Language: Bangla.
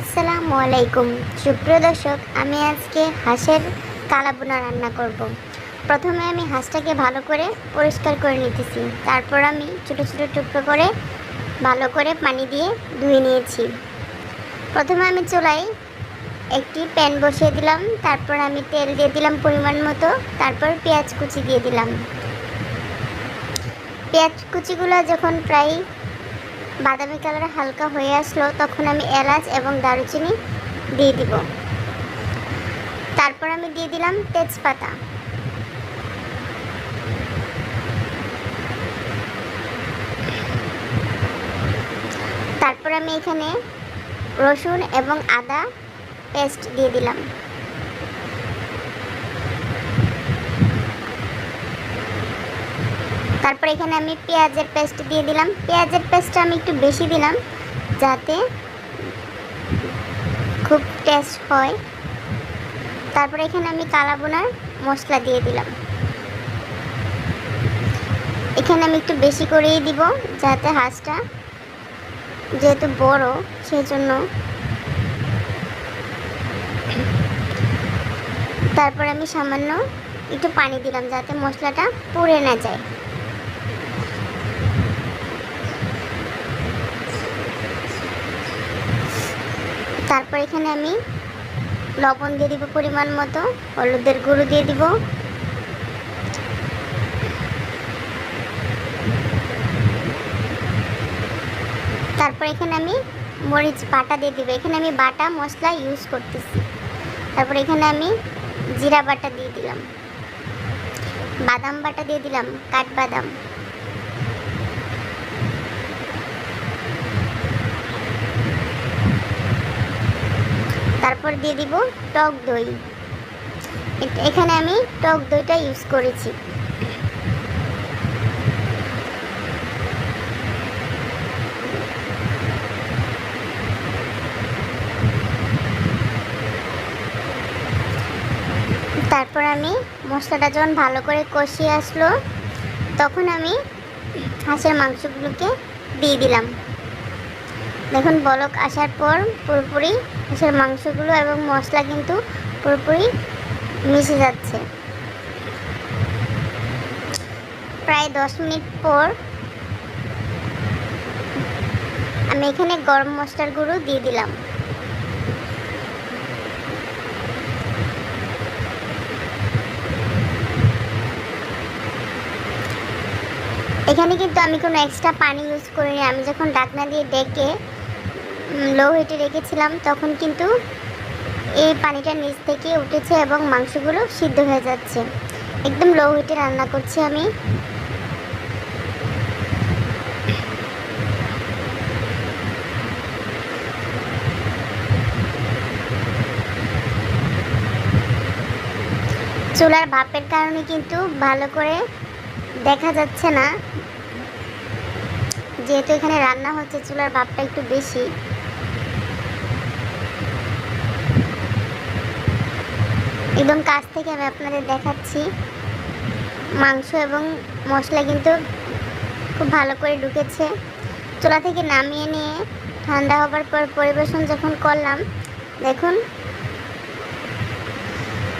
আসসালামু আলাইকুম। সুপ্রিয় দর্শক, আমি আজকে হাঁসের কালাবোনা রান্না করব। প্রথমে আমি হাঁসটাকে ভালো করে পরিষ্কার করে নিতেছি। তারপর আমি ছোটো ছোটো টুকরো করে ভালো করে পানি দিয়ে ধুয়ে নিয়েছি। প্রথমে আমি চুলাই একটি প্যান বসিয়ে দিলাম। তারপর আমি তেল দিয়ে দিলাম পরিমাণ মতো। তারপর পেঁয়াজ কুচি দিয়ে দিলাম। পেঁয়াজ কুচিগুলো যখন প্রায় বাদামি কালার হালকা হয়ে আসলো, তখন আমি এলাচ এবং দারুচিনি দিয়ে দিব। তারপর আমি দিয়ে দিলাম তেজপাতা। তারপর আমি এখানে রসুন এবং আদা পেস্ট দিয়ে দিলাম। তারপর এখানে আমি পেঁয়াজের পেস্ট দিয়ে দিলাম। পেঁয়াজের পেস্টটা আমি একটু বেশি দিলাম, যাতে খুব টেস্ট হয়। তারপর এখানে আমি কালাবোনার মশলা দিয়ে দিলাম। এখানে আমি একটু বেশি করেই দিব, যাতে হাঁসটা যেহেতু বড় সেই জন্য তারপর আমি সামান্য একটু পানি দিলাম, যাতে মশলাটা পুড়ে না যায়। তারপর এখানে আমি লবণ দিয়ে দিব পরিমাণ মতো, হলুদের গুঁড়ো দিয়ে দিব। তারপর এখানে আমি মরিচ বাটা দিয়ে দিব। এখানে আমি বাটা, মশলা ইউজ করতেছি। তারপর এখানে আমি জিরা বাটা দিয়ে দিলাম। বাদাম বাটা দিয়ে দিলাম, কাঠবাদাম। তারপর দিয়ে দিব টক দই। এখানে আমি টক দইটা ইউজ করেছি। তারপর আমি মশলাটা যখন ভালো করে কষিয়ে আসলো, তখন আমি হাঁসের মাংসগুলোকে দিয়ে দিলাম। দেখুন, বলক আসার পর পুরোপুরি হাঁসের মাংসগুলো এবং মশলা কিন্তু পুরোপুরি মিশে যাচ্ছে। প্রায় দশ মিনিট পর আমি এখানে গরম মশলার গুঁড়ো দিয়ে দিলাম। এখানে কিন্তু আমি কোনো এক্সট্রা পানি ইউজ করিনি। আমি যখন ডাকনা দিয়ে ডেকে লো হিটে রেখেছিলাম, তখন কিন্তু এই পানিটা নিচ থেকে উঠেছে এবং মাংসগুলো সিদ্ধ হয়ে যাচ্ছে। একদম লো হিটে রান্না করছি আমি। চুলার ভাপের কারণে কিন্তু ভালো করে দেখা যাচ্ছে না। যেহেতু এখানে রান্না হচ্ছে, চুলার ভাপটা একটু বেশি। একদম কাছ থেকে আমি আপনাদের দেখাচ্ছি মাংস এবং মশলা কিন্তু খুব ভালো করে ঢুকেছে। চুলা থেকে নামিয়ে নিয়ে ঠান্ডা হবার পর পরিবেশন যখন করলাম, দেখুন